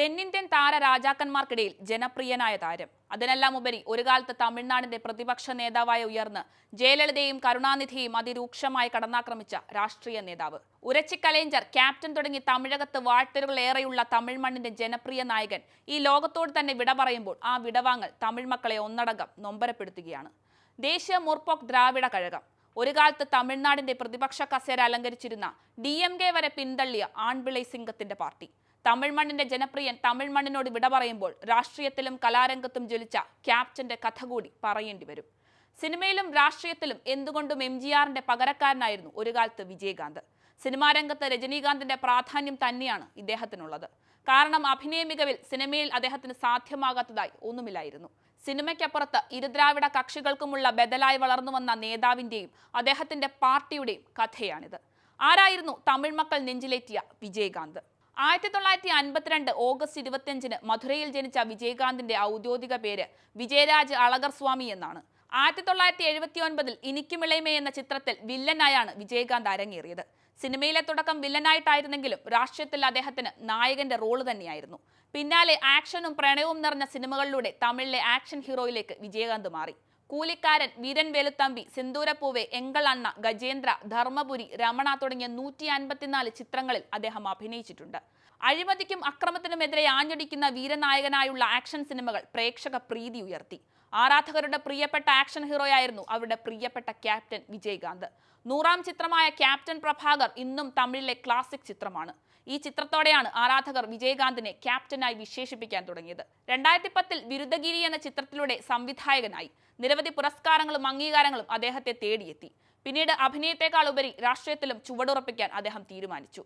തെന്നിന്ത്യൻ താര രാജാക്കന്മാർക്കിടയിൽ ജനപ്രിയനായ താരം. അതിനെല്ലാം ഉപരി ഒരു കാലത്ത് തമിഴ്നാടിന്റെ പ്രതിപക്ഷ നേതാവായി ഉയർന്ന് ജയലളിതയും കരുണാനിധിയും അതിരൂക്ഷമായി കടന്നാക്രമിച്ച രാഷ്ട്രീയ നേതാവ്. ഉരച്ചി കലേഞ്ചർ ക്യാപ്റ്റൻ തുടങ്ങി തമിഴകത്ത് വാഴ്ത്തലുകളേറെയുള്ള തമിഴ് മണ്ണിന്റെ ജനപ്രിയ നായകൻ ഈ ലോകത്തോട് തന്നെ വിട പറയുമ്പോൾ ആ വിടവാങ്ങൽ തമിഴ് മക്കളെ ഒന്നടങ്കം നൊമ്പരപ്പെടുത്തുകയാണ്. ദേശീയ മുർപോക് ദ്രാവിഡ കഴകം. ഒരു കാലത്ത് തമിഴ്നാടിന്റെ പ്രതിപക്ഷ കസേര അലങ്കരിച്ചിരുന്ന ഡി എം കെ വരെ പിന്തള്ളിയ ആൺപിളൈ സിംഗത്തിന്റെ പാർട്ടി. തമിഴ് മണ്ണിന്റെ ജനപ്രിയൻ തമിഴ് മണ്ണിനോട് വിട പറയുമ്പോൾ രാഷ്ട്രീയത്തിലും കലാരംഗത്തും ജ്വലിച്ച ക്യാപ്റ്റന്റെ കഥ കൂടി പറയേണ്ടി വരും. സിനിമയിലും രാഷ്ട്രീയത്തിലും എന്തുകൊണ്ടും എം ജി ആറിന്റെ പകരക്കാരനായിരുന്നു ഒരു കാലത്ത് വിജയകാന്ത്. സിനിമാ രംഗത്ത് രജനീകാന്തിന്റെ പ്രാധാന്യം തന്നെയാണ് ഇദ്ദേഹത്തിനുള്ളത്. കാരണം അഭിനയ മികവിൽ സിനിമയിൽ അദ്ദേഹത്തിന് സാധ്യമാകാത്തതായി ഒന്നുമില്ലായിരുന്നു. സിനിമയ്ക്കപ്പുറത്ത് ഇരുദ്രാവിഡ കക്ഷികൾക്കുമുള്ള ബദലായി വളർന്നു വന്ന നേതാവിന്റെയും അദ്ദേഹത്തിന്റെ പാർട്ടിയുടെയും കഥയാണിത്. ആരായിരുന്നു തമിഴ് മക്കൾ നെഞ്ചിലേറ്റിയ വിജയകാന്ത്? ആയിരത്തി തൊള്ളായിരത്തി അൻപത്തിരണ്ട് ഓഗസ്റ്റ് ഇരുപത്തിയഞ്ചിന് മധുരയിൽ ജനിച്ച വിജയകാന്തിന്റെ ഔദ്യോഗിക പേര് വിജയരാജ് അളകർ സ്വാമി എന്നാണ്. ആയിരത്തി തൊള്ളായിരത്തി എഴുപത്തി ഒൻപതിൽ ഇനിക്കുമിളയമേ എന്ന ചിത്രത്തിൽ വില്ലനായാണ് വിജയകാന്ത് അരങ്ങേറിയത്. സിനിമയിലെ തുടക്കം വില്ലനായിട്ടായിരുന്നെങ്കിലും രാഷ്ട്രീയത്തിൽ അദ്ദേഹത്തിന് നായകന്റെ റോൾ തന്നെയായിരുന്നു. പിന്നാലെ ആക്ഷനും പ്രണയവും നിറഞ്ഞ സിനിമകളിലൂടെ തമിഴിലെ ആക്ഷൻ ഹീറോയിലേക്ക് വിജയകാന്ത് മാറി. കൂലിക്കാരൻ വീരൻ വേലുത്തമ്പി സിന്ദൂരപ്പൂവെ എങ്കൾ അണ്ണ ഗജേന്ദ്ര ധർമ്മപുരി രമണ തുടങ്ങിയ നൂറ്റി അൻപത്തിനാല് ചിത്രങ്ങളിൽ അദ്ദേഹം അഭിനയിച്ചിട്ടുണ്ട്. അഴിമതിക്കും അക്രമത്തിനുമെതിരെ ആഞ്ഞടിക്കുന്ന വീരനായകനായുള്ള ആക്ഷൻ സിനിമകൾ പ്രേക്ഷക പ്രീതി ഉയർത്തി. ആരാധകരുടെ പ്രിയപ്പെട്ട ആക്ഷൻ ഹീറോയായിരുന്നു അവരുടെ പ്രിയപ്പെട്ട ക്യാപ്റ്റൻ വിജയകാന്ത്. നൂറാം ചിത്രമായ ക്യാപ്റ്റൻ പ്രഭാകർ ഇന്നും തമിഴിലെ ക്ലാസിക് ചിത്രമാണ്. ഈ ചിത്രത്തോടെയാണ് ആരാധകർ വിജയകാന്തിനെ ക്യാപ്റ്റനായി വിശേഷിപ്പിക്കാൻ തുടങ്ങിയത്. രണ്ടായിരത്തി പത്തിൽ വിരുദ്ധഗിരി എന്ന ചിത്രത്തിലൂടെ സംവിധായകനായി. നിരവധി പുരസ്കാരങ്ങളും അംഗീകാരങ്ങളും അദ്ദേഹത്തെ തേടിയെത്തി. പിന്നീട് അഭിനയത്തെക്കാൾ ഉപരി രാഷ്ട്രീയത്തിലും ചുവടുറപ്പിക്കാൻ അദ്ദേഹം തീരുമാനിച്ചു.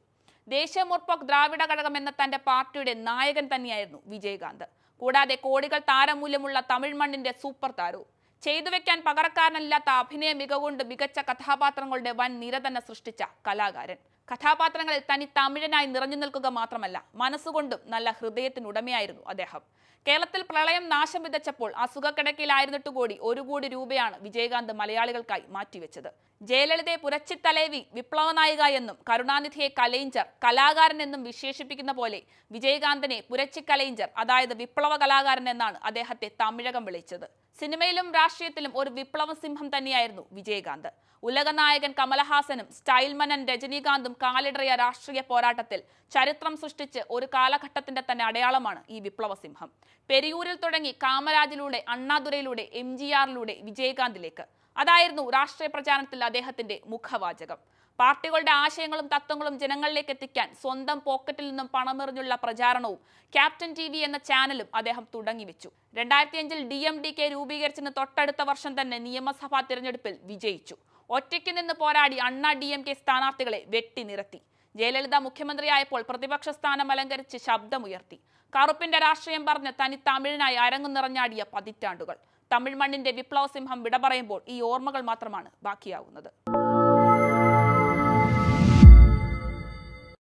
ദേശീയ മുർപോക് ദ്രാവിഡ ഘടകം എന്ന തന്റെ പാർട്ടിയുടെ നായകൻ തന്നെയായിരുന്നു വിജയകാന്ത്. കൂടാതെ കോടികൾ താരമൂല്യമുള്ള തമിഴ് മണ്ണിന്റെ സൂപ്പർ താരവും. ചെയ്തു വെക്കാൻ പകരക്കാരനല്ലാത്ത അഭിനയ മികവുകൊണ്ട് മികച്ച കഥാപാത്രങ്ങളുടെ വൻ നിര തന്നെ സൃഷ്ടിച്ച കലാകാരൻ. കഥാപാത്രങ്ങളിൽ തനി തമിഴനായി നിറഞ്ഞു നിൽക്കുക മാത്രമല്ല മനസ്സുകൊണ്ടും നല്ല ഹൃദയത്തിനുടമയായിരുന്നു അദ്ദേഹം. കേരളത്തിൽ പ്രളയം നാശം വിതച്ചപ്പോൾ അസുഖക്കിടക്കയിലായിരുന്നിട്ട് കൂടി ഒരു കോടി രൂപയാണ് വിജയകാന്ത് മലയാളികൾക്കായി മാറ്റിവെച്ചത്. ജയലളിതയെ പുരച്ചിത്തലേവി വിപ്ലവ നായിക എന്നും കരുണാനിധിയെ കലൈഞ്ചർ കലാകാരൻ എന്നും വിശേഷിപ്പിക്കുന്ന പോലെ വിജയകാന്തനെ പുരച്ചി കലൈഞ്ചർ അതായത് വിപ്ലവ കലാകാരൻ എന്നാണ് അദ്ദേഹത്തെ തമിഴകം വിളിച്ചത്. സിനിമയിലും രാഷ്ട്രീയത്തിലും ഒരു വിപ്ലവ സിംഹം തന്നെയായിരുന്നു വിജയകാന്ത്. ഉലകനായകൻ കമലഹാസനും സ്റ്റൈൽമനൻ രജനീകാന്തും കാലിടറിയ രാഷ്ട്രീയ പോരാട്ടത്തിൽ ചരിത്രം സൃഷ്ടിച്ച് ഒരു കാലഘട്ടത്തിന്റെ തന്നെ അടയാളമാണ് ഈ വിപ്ലവസിംഹം. പെരിയൂരിൽ തുടങ്ങി കാമരാജിലൂടെ അണ്ണാദുരയിലൂടെ എം ജി ആറിലൂടെ വിജയകാന്തിലേക്ക്. അതായിരുന്നു രാഷ്ട്രീയ പ്രചാരണത്തിൽ അദ്ദേഹത്തിന്റെ മുഖവാചകം. പാർട്ടികളുടെ ആശയങ്ങളും തത്വങ്ങളും ജനങ്ങളിലേക്ക് എത്തിക്കാൻ സ്വന്തം പോക്കറ്റിൽ നിന്നും പണമെറിഞ്ഞുള്ള പ്രചാരണവും ക്യാപ്റ്റൻ ടി വി എന്ന ചാനലും അദ്ദേഹം തുടങ്ങിവെച്ചു രണ്ടായിരത്തി അഞ്ചിൽ ഡി എം ഡി കെ രൂപീകരിച്ചതിന് തൊട്ടടുത്ത വർഷം തന്നെ നിയമസഭാ തിരഞ്ഞെടുപ്പിൽ വിജയിച്ചു. ഒറ്റയ്ക്ക് നിന്ന് പോരാടി അണ്ണാ ഡി എം കെ സ്ഥാനാർത്ഥികളെ വെട്ടി നിരത്തി. ജയലളിത മുഖ്യമന്ത്രിയായപ്പോൾ പ്രതിപക്ഷ സ്ഥാനം അലങ്കരിച്ച് ശബ്ദമുയർത്തി. കറുപ്പിന്റെ രാഷ്ട്രീയം പറഞ്ഞ് തനി തമിഴിനായി അരങ്ങു നിറഞ്ഞാടിയ പതിറ്റാണ്ടുകൾ. തമിഴ് മണ്ണിന്റെ വിപ്ലവ സിംഹം വിട പറയുമ്പോൾ ഈ ഓർമ്മകൾ മാത്രമാണ് ബാക്കിയാവുന്നത്.